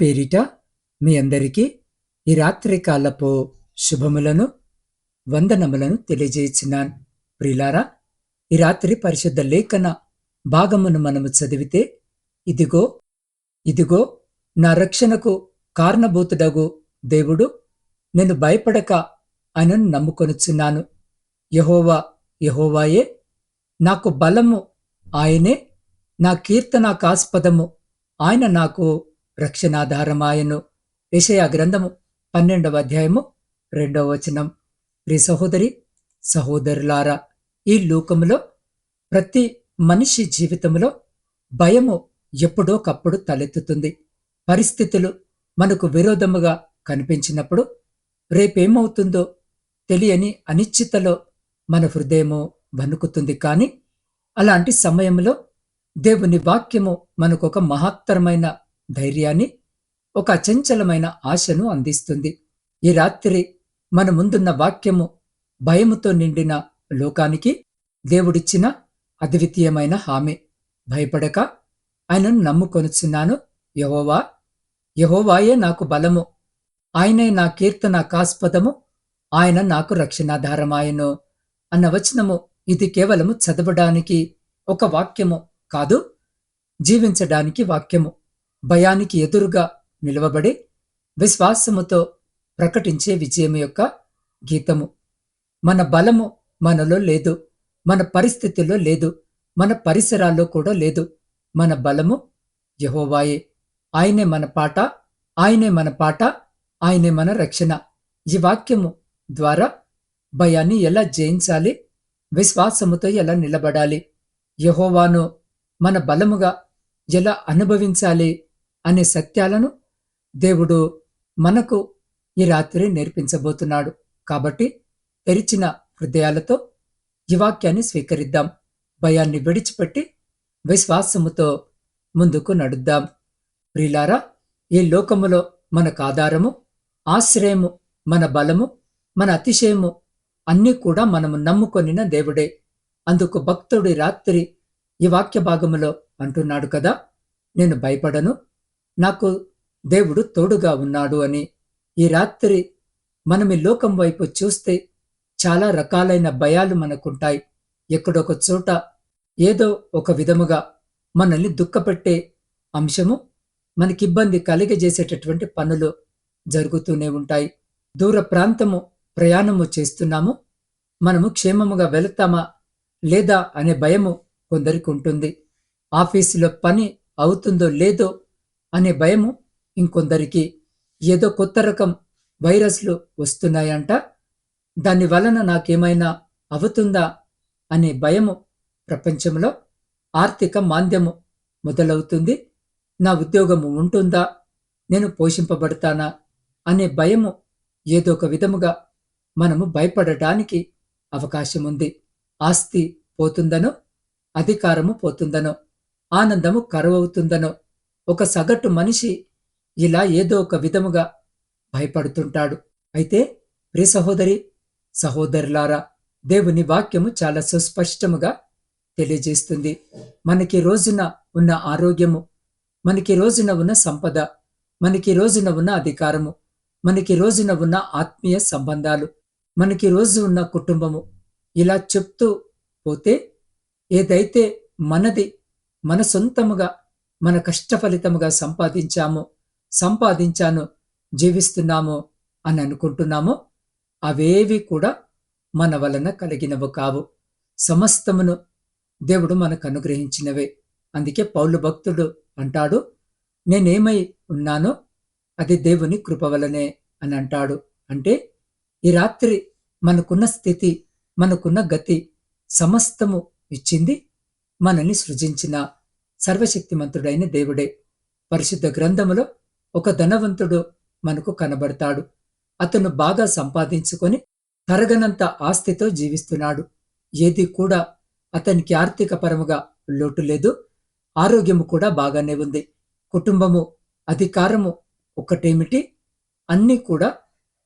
పేరిట మీ అందరికీ ఈ రాత్రి కాలపు శుభములను వందనములను తెలియజేస్తున్నాను ప్రిలారా ఈ రాత్రి పరిశుద్ధ లేఖన భాగమును మనము చదివితే ఇదిగో ఇదిగో నా రక్షణకు కారణభూతుడగు దేవుడు నేను భయపడక ఆయనను నమ్ముకొనుచున్నాను. యహోవా యహోవాయే నాకు బలము ఆయనే నా కీర్తనాకాస్పదము ఆయన నాకు రక్షణాధారమాయను. విషయ గ్రంథము పన్నెండవ అధ్యాయము రెండవ వచనం. ప్రియ సహోదరి సహోదరులారా ఈ లోకములో ప్రతి మనిషి జీవితంలో భయము ఎప్పుడోకప్పుడు తలెత్తుతుంది. పరిస్థితులు మనకు విరోధముగా కనిపించినప్పుడు రేపేమవుతుందో తెలియని అనిశ్చితలో మన హృదయము వణుకుతుంది కానీ అలాంటి సమయంలో దేవుని వాక్యము మనకు ఒక మహత్తరమైన ధైర్యాన్ని ఒక అచంచలమైన ఆశను అందిస్తుంది. ఈ రాత్రి మన ముందున్న వాక్యము భయముతో నిండిన లోకానికి దేవుడిచ్చిన అద్వితీయమైన హామీ. భయపడక ఆయనను నమ్ముకొనుచున్నాను యహోవా. యహోవాయే నాకు బలము. ఆయనే నా కీర్తన కాస్పదము ఆయన నాకు రక్షణాధారమాయను అన్న వచనము ఇది కేవలము చదవడానికి ఒక వాక్యము కాదు జీవించడానికి వాక్యము. భయానికి ఎదురుగా నిలవబడి విశ్వాసముతో ప్రకటించే విజయం యొక్క గీతము. మన బలము మనలో లేదు మన పరిస్థితిలో లేదు మన పరిసరాల్లో కూడా లేదు. మన బలము యహోవాయే. ఆయనే మన పాట ఆయనే మన పాట ఆయనే మన రక్షణ. ఈ వాక్యము ద్వారా భయాన్ని ఎలా జయించాలి? విశ్వాసముతో ఎలా నిలబడాలి? యహోవాను మన బలముగా ఎలా అనుభవించాలి? అనే సత్యాలను దేవుడు మనకు ఈ రాత్రి నేర్పించబోతున్నాడు. కాబట్టి తెరిచిన హృదయాలతో ఈ వాక్యాన్ని స్వీకరిద్దాం. భయాన్ని విడిచిపెట్టి విశ్వాసముతో ముందుకు నడుద్దాం. ప్రిలారా ఈ లోకములో మనకు ఆధారము ఆశ్రయము మన బలము మన అతిశయము అన్నీ కూడా మనము నమ్ముకొనిన దేవుడే. అందుకు భక్తుడి రాత్రి ఈ వాక్య భాగములో అంటున్నాడు కదా నేను భయపడను నాకు దేవుడు తోడుగా ఉన్నాడు అని ఈ రాత్రి మనం ఈ లోకం వైపు చూస్తే చాలా రకాలైన భయాలు మనకుంటాయి. ఎక్కడొక చోట ఏదో ఒక విధముగా మనల్ని దుఃఖపెట్టే అంశము మనకి ఇబ్బంది కలిగజేసేటటువంటి పనులు జరుగుతూనే ఉంటాయి. దూర ప్రాంతము ప్రయాణము చేస్తున్నాము. మనము క్షేమముగా వెళతామా లేదా అనే భయము కొందరికి ఉంటుంది. ఆఫీసులో పని అవుతుందో లేదో అనే భయము ఇంకొందరికి ఏదో కొత్త రకం వైరస్లు వస్తున్నాయంట. దాని వలన నాకేమైనా అవుతుందా అనే భయము ప్రపంచంలో ఆర్థిక మాంద్యము మొదలవుతుంది. నా ఉద్యోగము ఉంటుందా? నేను పోషింపబడతానా? అనే భయము ఏదో ఒక విధముగా మనము భయపడటానికి అవకాశం ఉంది ఆస్తి పోతుందనో అధికారము పోతుందనో ఆనందము కరువవుతుందనో ఒక సగటు మనిషి ఇలా ఏదో ఒక విధముగా భయపడుతుంటాడు. అయితే ప్రి సహోదరి సహోదరులారా దేవుని వాక్యము చాలా సుస్పష్టముగా తెలియజేస్తుంది. మనకి రోజున ఉన్న ఆరోగ్యము మనకి రోజున ఉన్న సంపద మనకి రోజున ఉన్న అధికారము మనకి రోజున ఉన్న ఆత్మీయ సంబంధాలు మనకి రోజు ఉన్న కుటుంబము ఇలా చెప్తూ పోతే ఏదైతే మనది మన సొంతముగా మన కష్టఫలితముగా సంపాదించాము సంపాదించాను జీవిస్తున్నాము అని అనుకుంటున్నామో అవేవి కూడా మన వలన కలిగినవు కావు. సమస్తమును దేవుడు మనకు అనుగ్రహించినవే. అందుకే పౌలు భక్తుడు అంటాడు నేనేమై ఉన్నానో అది దేవుని కృప వలనే అని అంటాడు. అంటే ఈ రాత్రి మనకున్న స్థితి మనకున్న గతి సమస్తము ఇచ్చింది మనల్ని సృజించిన సర్వశక్తిమంతుడైన దేవుడే. పరిశుద్ధ గ్రంథములో ఒక ధనవంతుడు మనకు కనబడతాడు. అతను బాగా సంపాదించుకొని తరగనంత ఆస్తితో జీవిస్తున్నాడు. ఏది కూడా అతనికి ఆర్థిక పరముగా లోటు లేదు. ఆరోగ్యము కూడా బాగానే ఉంది. కుటుంబము అధికారము ఒకటేమిటి? అన్నీ కూడా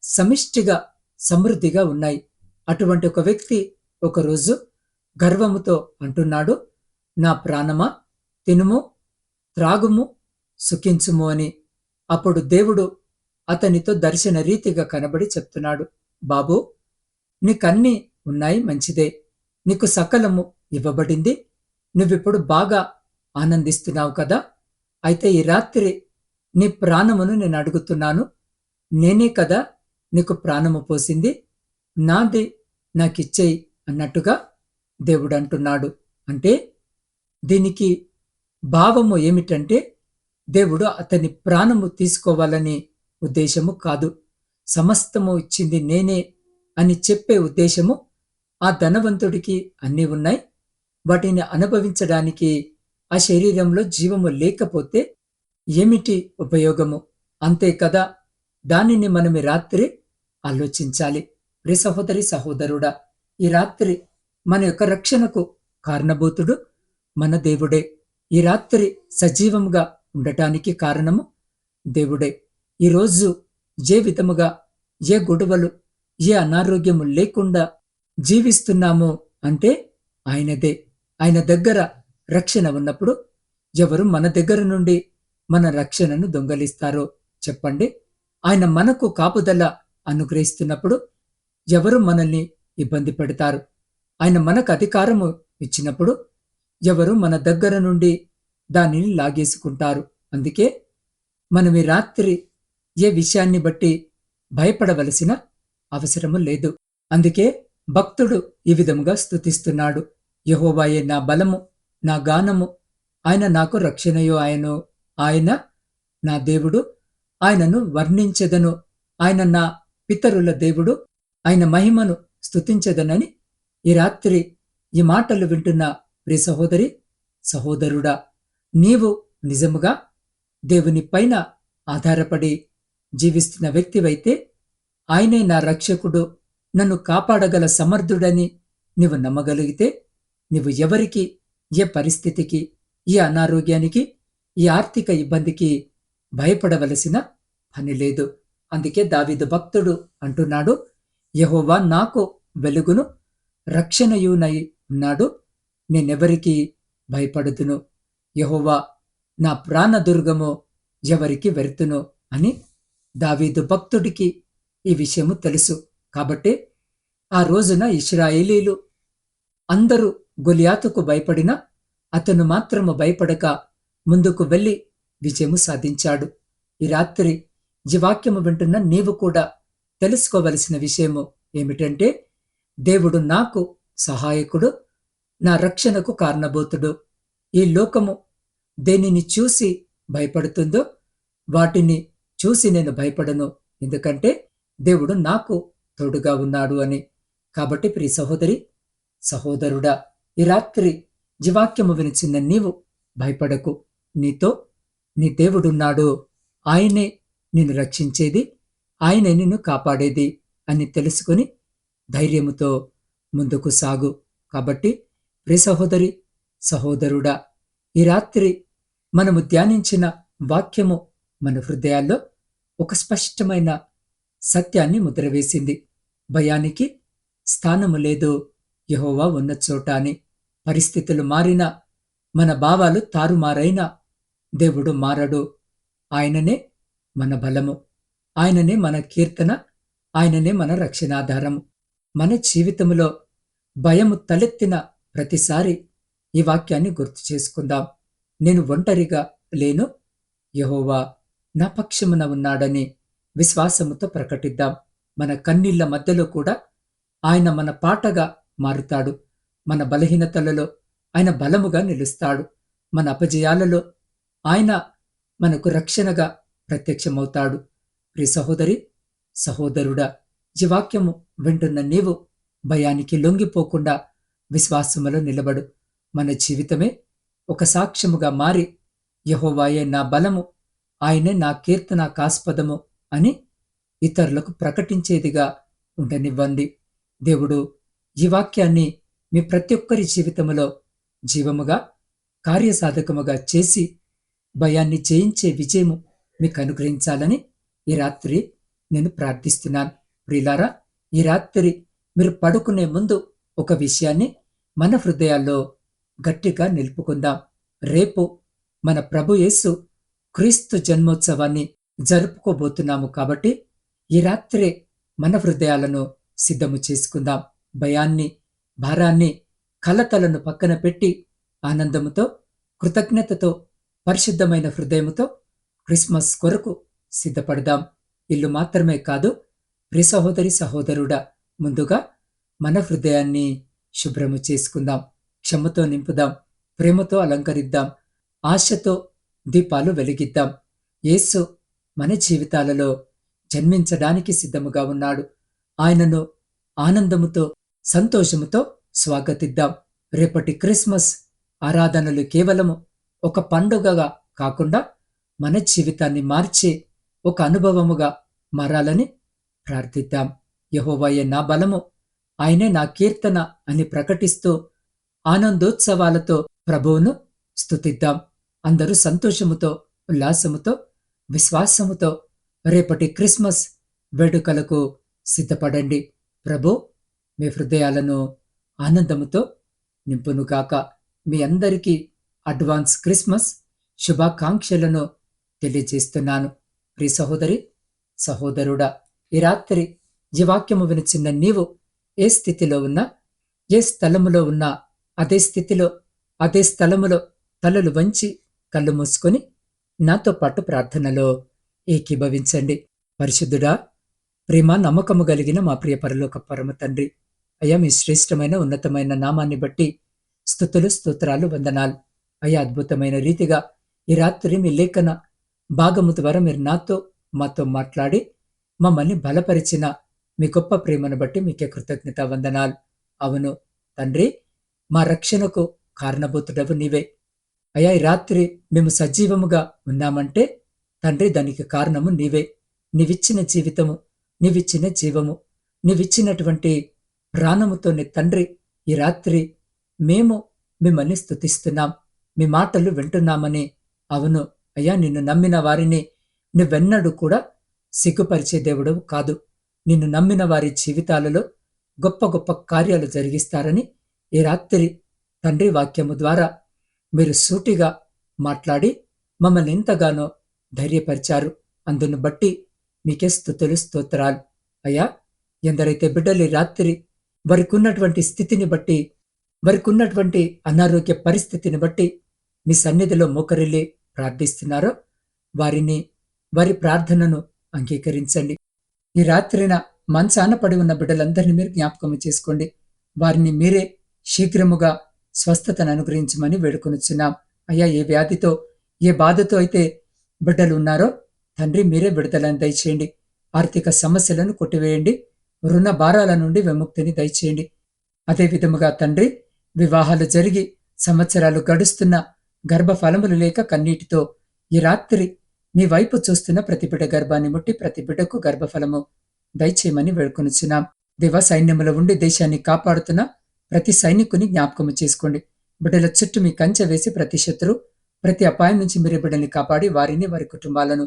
సమిష్టిగా సమృద్ధిగా ఉన్నాయి. అటువంటి ఒక వ్యక్తి ఒకరోజు గర్వముతో అంటున్నాడు నా ప్రాణమా? తినుము త్రాగుము సుఖించుము అని. అప్పుడు దేవుడు అతనితో దర్శన రీతిగా కనబడి చెప్తున్నాడు. బాబు నీకన్నీ ఉన్నాయి మంచిదే. నీకు సకలము ఇవ్వబడింది. నువ్విప్పుడు బాగా ఆనందిస్తున్నావు కదా. అయితే ఈ రాత్రి నీ ప్రాణమును నేను అడుగుతున్నాను. నేనే కదా నీకు ప్రాణము పోసింది. నాది నాకిచ్చేయి అన్నట్టుగా దేవుడు అంటున్నాడు. అంటే దీనికి భావము ఏమిటంటే దేవుడు అతని ప్రాణము తీసుకోవాలని ఉద్దేశము కాదు. సమస్తము ఇచ్చింది నేనే అని చెప్పే ఉద్దేశము ఆ ధనవంతుడికి అన్నీ ఉన్నాయి. వాటిని అనుభవించడానికి ఆ శరీరంలో జీవము లేకపోతే ఏమిటి ఉపయోగము? అంతే కదా దానిని మనం రాత్రి ఆలోచించాలి. ప్రి సహోదరి సహోదరుడా ఈ రాత్రి మన యొక్క రక్షణకు కారణభూతుడు మన దేవుడే. ఈ రాత్రి సజీవముగా ఉండటానికి కారణము? దేవుడే ఈరోజు ఏ విధముగా ఏ గొడవలు ఏ అనారోగ్యము లేకుండా జీవిస్తున్నాము అంటే ఆయనదే. ఆయన దగ్గర రక్షణ ఉన్నప్పుడు ఎవరు మన దగ్గర నుండి మన రక్షణను దొంగలిస్తారో చెప్పండి. ఆయన మనకు కాపుదల అనుగ్రహిస్తున్నప్పుడు ఎవరు మనల్ని ఇబ్బంది పెడతారు? ఆయన మనకు అధికారము ఇచ్చినప్పుడు ఎవరు మన దగ్గర నుండి దానిని లాగేసుకుంటారు. అందుకే మనం ఈ రాత్రి ఏ విషయాన్ని బట్టి భయపడవలసిన అవసరము లేదు. అందుకే భక్తుడు ఈ విధముగా స్థుతిస్తున్నాడు యహోవాయే నా బలము నా గానము ఆయన నాకు రక్షణయో ఆయను. ఆయన నా దేవుడు ఆయనను వర్ణించెదను. ఆయన నా పితరుల దేవుడు ఆయన మహిమను స్థుతించదనని ఈ రాత్రి ఈ మాటలు వింటున్న ప్రి సహోదరి సహోదరుడా నీవు నిజముగా దేవుని పైన ఆధారపడి జీవిస్తున్న వ్యక్తివైతే ఆయనే నా రక్షకుడు నన్ను కాపాడగల సమర్థుడని నీవు నమ్మగలిగితే నీవు ఎవరికి ఏ పరిస్థితికి ఏ అనారోగ్యానికి ఈ ఆర్థిక ఇబ్బందికి భయపడవలసిన పని లేదు. అందుకే దావిదు భక్తుడు అంటున్నాడు యహోవా నాకు వెలుగును రక్షణయునై ఉన్నాడు. నేనెవరికి భయపడుతును? యహోవా నా ప్రాణదుర్గము ఎవరికి వెరుతును? అని దావీదు భక్తుడికి ఈ విషయము తెలుసు. కాబట్టి ఆ రోజున ఇస్రాయేలీలు అందరూ గొలియాతుకు భయపడిన అతను మాత్రము భయపడక ముందుకు వెళ్ళి విజయము సాధించాడు. ఈ రాత్రి ఈ వాక్యము వింటున్న నీవు కూడా తెలుసుకోవలసిన విషయము ఏమిటంటే దేవుడు నాకు సహాయకుడు నా రక్షణకు కారణభూతుడు. ఈ లోకము దేనిని చూసి భయపడుతుందో వాటిని చూసి నేను భయపడను. ఎందుకంటే దేవుడు నాకు తోడుగా ఉన్నాడు అని. కాబట్టి ప్రియ సహోదరి సహోదరుడా ఈ రాత్రి జీవాక్యము వినిచిన నీవు భయపడకు. నీతో నీ దేవుడున్నాడు. ఆయనే నిన్ను రక్షించేది. ఆయనే నిన్ను కాపాడేది అని తెలుసుకుని ధైర్యముతో ముందుకు సాగు. కాబట్టి ప్రి సహోదరి సహోదరుడా ఈ రాత్రి మనము ధ్యానించిన వాక్యము మన హృదయాల్లో ఒక స్పష్టమైన సత్యాన్ని ముద్రవేసింది. భయానికి స్థానము లేదు. యహోవా ఉన్న చోట అని పరిస్థితులు మారినా మన భావాలు తారుమారైనా దేవుడు మారడు. ఆయననే మన బలము. ఆయననే మన కీర్తన. ఆయననే మన రక్షణాధారము. మన జీవితంలో భయము తలెత్తిన ప్రతిసారి ఈ వాక్యాన్ని గుర్తు చేసుకుందాం. నేను ఒంటరిగా లేను. యహోవా నా పక్షమున ఉన్నాడని విశ్వాసముతో ప్రకటిద్దాం. మన కన్నీళ్ళ మధ్యలో కూడా ఆయన మన పాటగా మారుతాడు. మన బలహీనతలలో ఆయన బలముగా నిలుస్తాడు. మన అపజయాలలో ఆయన మనకు రక్షణగా ప్రత్యక్షమవుతాడు. ప్రి సహోదరి సహోదరుడా ఈ వాక్యము వింటున్న నీవు భయానికి లొంగిపోకుండా విశ్వాసములో నిలబడు. మన జీవితమే ఒక సాక్ష్యముగా మారి యహోవాయే నా బలము ఆయనే నా కీర్తన కాస్పదము అని ఇతరులకు ప్రకటించేదిగా ఉండనివ్వండి. దేవుడు ఈ వాక్యాన్ని మీ ప్రతి ఒక్కరి జీవితములో జీవముగా కార్యసాధకముగా చేసి భయాన్ని జయించే విజయము మీకు అనుగ్రహించాలని ఈ రాత్రి నేను ప్రార్థిస్తున్నాను. ప్రియులారా ఈ రాత్రి మీరు పడుకునే ముందు ఒక విషయాన్ని మన హృదయాల్లో గట్టిగా నిలుపుకుందాం. రేపు మన ప్రభు యేసు క్రీస్తు జన్మోత్సవాన్ని జరుపుకోబోతున్నాము కాబట్టి ఈ రాత్రే మన హృదయాలను సిద్ధము చేసుకుందాం. భయాన్ని భారాన్ని కలతలను పక్కన పెట్టి ఆనందముతో కృతజ్ఞతతో పరిశుద్ధమైన హృదయముతో క్రిస్మస్ కొరకు సిద్ధపడదాం. ఇల్లు మాత్రమే కాదు ప్రి సహోదరి సహోదరుడా ముందుగా మన హృదయాన్ని శుభ్రము చేసుకుందాం క్షమతో నింపుదాం ప్రేమతో అలంకరిద్దాం ఆశతో దీపాలు వెలిగిద్దాం. యేసు మన జీవితాలలో జన్మించడానికి సిద్ధముగా ఉన్నాడు. ఆయనను ఆనందముతో సంతోషముతో స్వాగతిద్దాం. రేపటి క్రిస్మస్ ఆరాధనలు కేవలము ఒక పండుగగా కాకుండా మన జీవితాన్ని మార్చి ఒక అనుభవముగా మారాలని ప్రార్థిద్దాం. యహోవయ్య నా బలము ఆయనే నా కీర్తన అని ప్రకటిస్తూ ఆనందోత్సవాలతో ప్రభువును స్తుతిద్దాం. అందరూ సంతోషముతో ఉల్లాసముతో విశ్వాసముతో రేపటి క్రిస్మస్ వేడుకలకు సిద్ధపడండి. ప్రభు మీ హృదయాలను ఆనందముతో నింపునుగాక. మీ అందరికీ అడ్వాన్స్ క్రిస్మస్ శుభాకాంక్షలను తెలియజేస్తున్నాను. ప్రి సహోదరి సహోదరుడా ఈ రాత్రి ఈ వాక్యము వినిచిన్న నీవు ఏ స్థితిలో ఉన్నా ఏ స్థలములో ఉన్నా అదే స్థితిలో అదే స్థలములో తలలు వంచి కళ్ళు మూసుకొని నాతో పాటు ప్రార్థనలో ఏకీభవించండి. పరిశుద్ధుడా ప్రేమ నమ్మకము కలిగిన మా ప్రియ పరలోక పరమ తండ్రి అయ్యా మీ శ్రేష్టమైన ఉన్నతమైన నామాన్ని బట్టి స్థుతులు స్తోత్రాలు వందనాలు. అయ్యా అద్భుతమైన రీతిగా ఈ రాత్రి మీ లేఖన భాగము ద్వారా మీరు నాతో మాతో మాట్లాడి మమ్మల్ని బలపరిచిన మీ గొప్ప ప్రేమను బట్టి మీకే కృతజ్ఞత వందనాలు అవును తండ్రి మా రక్షణకు కారణభూతుడవు నీవే. అయ్యా ఈ రాత్రి మేము సజీవముగా ఉన్నామంటే తండ్రి దానికి కారణము నీవే. నీవిచ్చిన జీవితము నీవిచ్చిన జీవము నీవిచ్చినటువంటి ప్రాణముతోనే తండ్రి ఈ రాత్రి మేము మిమ్మల్ని స్తుతిస్తున్నాం. మీ మాటలు వింటున్నామని. అవును అయ్యా నిన్ను నమ్మిన వారిని నువ్వెన్నడూ కూడా సిగ్గుపరిచే దేవుడవు కాదు. నిన్ను నమ్మిన వారి జీవితాలలో గొప్ప గొప్ప కార్యాలు జరిగిస్తారని ఈ రాత్రి తండ్రి వాక్యము ద్వారా మీరు సూటిగా మాట్లాడి మమ్మల్ని ఎంతగానో ధైర్యపరిచారు. అందును బట్టి మీకే స్థుతులు స్తోత్రాలు. అయ్యా ఎందరైతే బిడ్డలు రాత్రి వారికి ఉన్నటువంటి స్థితిని బట్టి వారికి ఉన్నటువంటి అనారోగ్య పరిస్థితిని బట్టి మీ సన్నిధిలో మోకరిల్లి ప్రార్థిస్తున్నారో వారిని వారి ప్రార్థనను అంగీకరించండి. ఈ రాత్రిన మంచాన పడి ఉన్న బిడ్డలందరినీ మీరు జ్ఞాపకం చేసుకోండి. వారిని మీరే శీఘ్రముగా స్వస్థతను అనుగ్రహించమని వేడుకొనిచ్చున్నాం అయ్యా ఏ వ్యాధితో ఏ బాధతో అయితే బిడ్డలు ఉన్నారో తండ్రి మీరే విడుదలను దయచేయండి. ఆర్థిక సమస్యలను కొట్టివేయండి. రుణ భారాల నుండి విముక్తిని దయచేయండి. అదే విధముగా తండ్రి వివాహాలు జరిగి సంవత్సరాలు గడుస్తున్న గర్భఫలములు లేక కన్నీటితో ఈ రాత్రి మీ వైపు చూస్తున్న ప్రతి బిడ్డ గర్భాన్ని ముట్టి ప్రతి బిడ్డకు గర్భఫలము దయచేయమని వేడుకొనుచున్నాం. దేవ సైన్యములో ఉండి దేశాన్ని కాపాడుతున్న ప్రతి సైనికుని జ్ఞాపకము చేసుకోండి. బిడ్డల చుట్టూ మీ కంచె వేసి ప్రతి శత్రు ప్రతి అపాయం నుంచి మీరు బిడ్డల్ని కాపాడి వారిని వారి కుటుంబాలను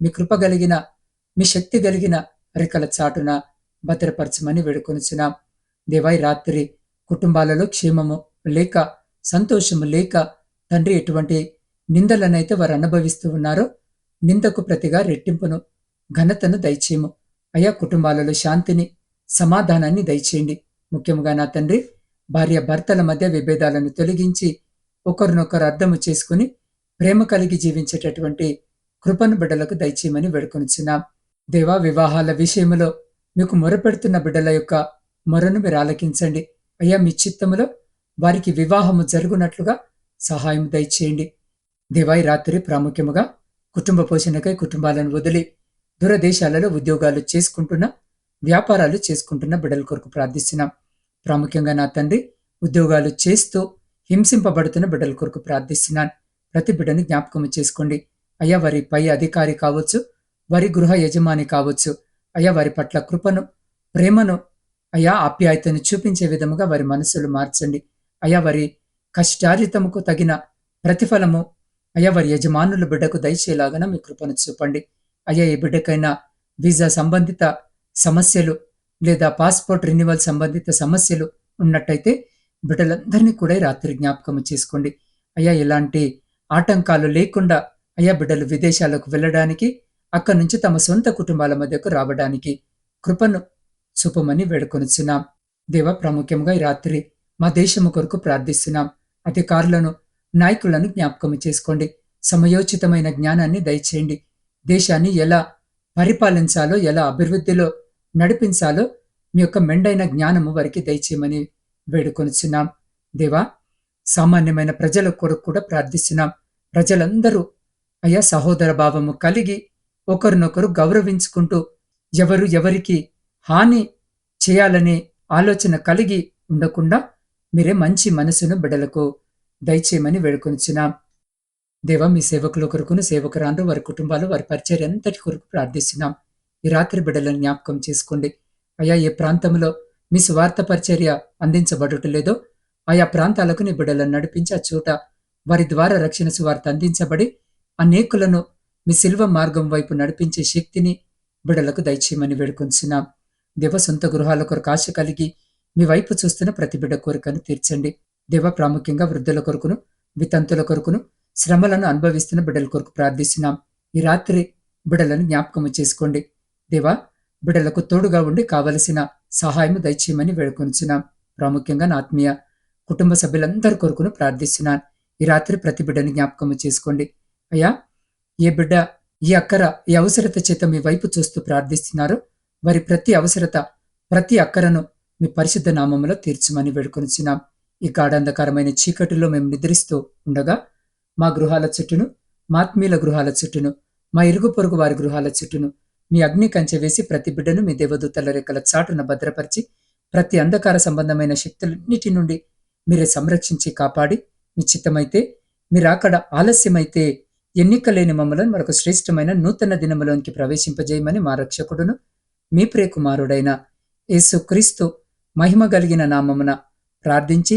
మీ కృప కలిగిన మీ శక్తి కలిగిన రెక్కల చాటున భద్రపరచమని వేడుకొనుచున్నాం. దేవాయి రాత్రి కుటుంబాలలో క్షేమము లేక సంతోషము లేక తండ్రి ఎటువంటి నిందలనైతే వారు అనుభవిస్తూ ఉన్నారో నిందకు ప్రతిగా రెట్టింపును ఘనతను దయచేయము. అయా కుటుంబాలలో శాంతిని సమాధానాన్ని దయచేయండి. ముఖ్యంగా నా తండ్రి భార్య భర్తల మధ్య విభేదాలను తొలగించి ఒకరినొకరు అర్థము చేసుకుని ప్రేమ కలిగి జీవించేటటువంటి కృపను బిడ్డలకు దయచేయమని వేడుకొనిచున్నాం. దేవా వివాహాల విషయంలో మీకు మొరపెడుతున్న బిడ్డల యొక్క మొరను మీరు ఆలకించండి. అయ్యా మీ చిత్తములో వారికి వివాహము జరుగునట్లుగా సహాయం దయచేయండి. దేవాయి రాత్రి ప్రాముఖ్యముగా కుటుంబ పోషణకై కుటుంబాలను వదిలి దూరదేశాలలో ఉద్యోగాలు చేసుకుంటున్న వ్యాపారాలు చేసుకుంటున్న బిడ్డల కొరకు ప్రార్థిస్తున్నాం. ప్రాముఖ్యంగా నా తండ్రి ఉద్యోగాలు చేస్తూ హింసింపబడుతున్న బిడ్డల కొరకు ప్రార్థిస్తున్నాను. ప్రతి బిడ్డను జ్ఞాపకం చేసుకోండి. అయ్యా వారి పై అధికారి కావచ్చు వారి గృహ యజమాని కావచ్చు అయ్యా వారి పట్ల కృపను ప్రేమను అయ్యా ఆప్యాయతను చూపించే విధముగా వారి మనసులు మార్చండి. అయ్యా వారి కష్టార్జితముకు తగిన ప్రతిఫలము అయ్యా వారి యజమానుల బిడ్డకు దయచేలాగన మీ కృపను చూపండి. అయ్యా ఈ బిడ్డకైనా వీసా సంబంధిత సమస్యలు లేదా పాస్పోర్ట్ రెన్యువల్ సంబంధిత సమస్యలు ఉన్నట్టయితే బిడ్డలందరినీ కూడా రాత్రి జ్ఞాపకం చేసుకోండి. అయ్యా ఎలాంటి ఆటంకాలు లేకుండా అయ్యా బిడ్డలు విదేశాలకు వెళ్ళడానికి అక్కడి నుంచి తమ సొంత కుటుంబాల మధ్యకు రావడానికి కృపను చూపమని వేడుకొనుచున్నాం. దేవ ప్రాముఖ్యంగా ఈ రాత్రి మా దేశము కొరకు ప్రార్థిస్తున్నాం. అధికారులను నాయకులను జ్ఞాపకం చేసుకోండి. సమయోచితమైన జ్ఞానాన్ని దయచేయండి. దేశాన్ని ఎలా పరిపాలించాలో ఎలా అభివృద్ధిలో నడిపించాలో మీ యొక్క మెండైన జ్ఞానము వారికి దయచేయమని వేడుకొనిచున్నాం. దేవా సామాన్యమైన ప్రజల కొరకు కూడా ప్రార్థిస్తున్నాం. ప్రజలందరూ అయా సహోదర భావము కలిగి ఒకరినొకరు గౌరవించుకుంటూ ఎవరు ఎవరికి హాని చేయాలనే ఆలోచన కలిగి ఉండకుండా మీరే మంచి మనసును బిడలకు దయచేయమని వేడుకొనిచున్నాం దేవ మీ సేవకుల కొరకును సేవకురాండ్రు వారి కుటుంబాలు వారి పరిచర్య అంతటి కొరకు ప్రార్థిస్తున్నాం. ఈ రాత్రి బిడ్డలను జ్ఞాపకం చేసుకోండి. అయా ఏ ప్రాంతంలో మీ స్వార్థ పరిచర్య అందించబడటలేదో ఆయా ప్రాంతాలకు నీ బిడ్డలను నడిపించి ఆ చోట వారి ద్వారా రక్షణ సువార్త అందించబడి అనేకులను మీ శిల్వ మార్గం వైపు నడిపించే శక్తిని బిడలకు దయచేయమని వేడుకొంచున్నాం దేవ సొంత గృహాల కొరకు ఆశ కలిగి మీ వైపు చూస్తున్న ప్రతి బిడ్డ కోరికను తీర్చండి. దేవ ప్రాముఖ్యంగా వృద్ధుల కొరకును వితంతుల కొరకును శ్రమలను అనుభవిస్తున్న బిడ్డల కొరకు ప్రార్థిస్తున్నాం. ఈ రాత్రి బిడలను జ్ఞాపకము చేసుకోండి. దేవా బిడలకు తోడుగా ఉండి కావలసిన సహాయము దయచేయమని వేడుకొనిచున్నాం. ప్రాముఖ్యంగా నా ఆత్మీయ కుటుంబ సభ్యులందరి కొరకును ప్రార్థిస్తున్నాను. ఈ రాత్రి ప్రతి బిడ్డని జ్ఞాపకము చేసుకోండి. అయ్యా ఏ బిడ్డ ఈ అక్కర ఈ అవసరత చేత మీ వైపు చూస్తూ ప్రార్థిస్తున్నారు వారి ప్రతి అవసరత ప్రతి అక్కరను మీ పరిశుద్ధ నామములో తీర్చమని వేడుకొనిచున్నాం. ఈ గాఢంధకరమైన చీకటిలో మేము నిద్రిస్తూ ఉండగా మా గృహాల చుట్టూను మాత్మీల గృహాల చుట్టూను మా ఇరుగు పొరుగు వారి గృహాల చుట్టూను మీ అగ్ని కంచె వేసి ప్రతి బిడ్డను మీ దేవదూతల రెక్కల చాటున భద్రపరిచి ప్రతి అంధకార సంబంధమైన శక్తులన్నిటి నుండి మీరే సంరక్షించి కాపాడి మీ చిత్తమైతే మీరు అక్కడ ఆలస్యమైతే ఎన్నిక లేని మమ్మలను మరొక శ్రేష్టమైన నూతన దినములోనికి ప్రవేశింపజేయమని మా రక్షకుడును మీ ప్రియకుమారుడైన యేసుక్రీస్తు మహిమ కలిగిన నామమున ప్రార్థించి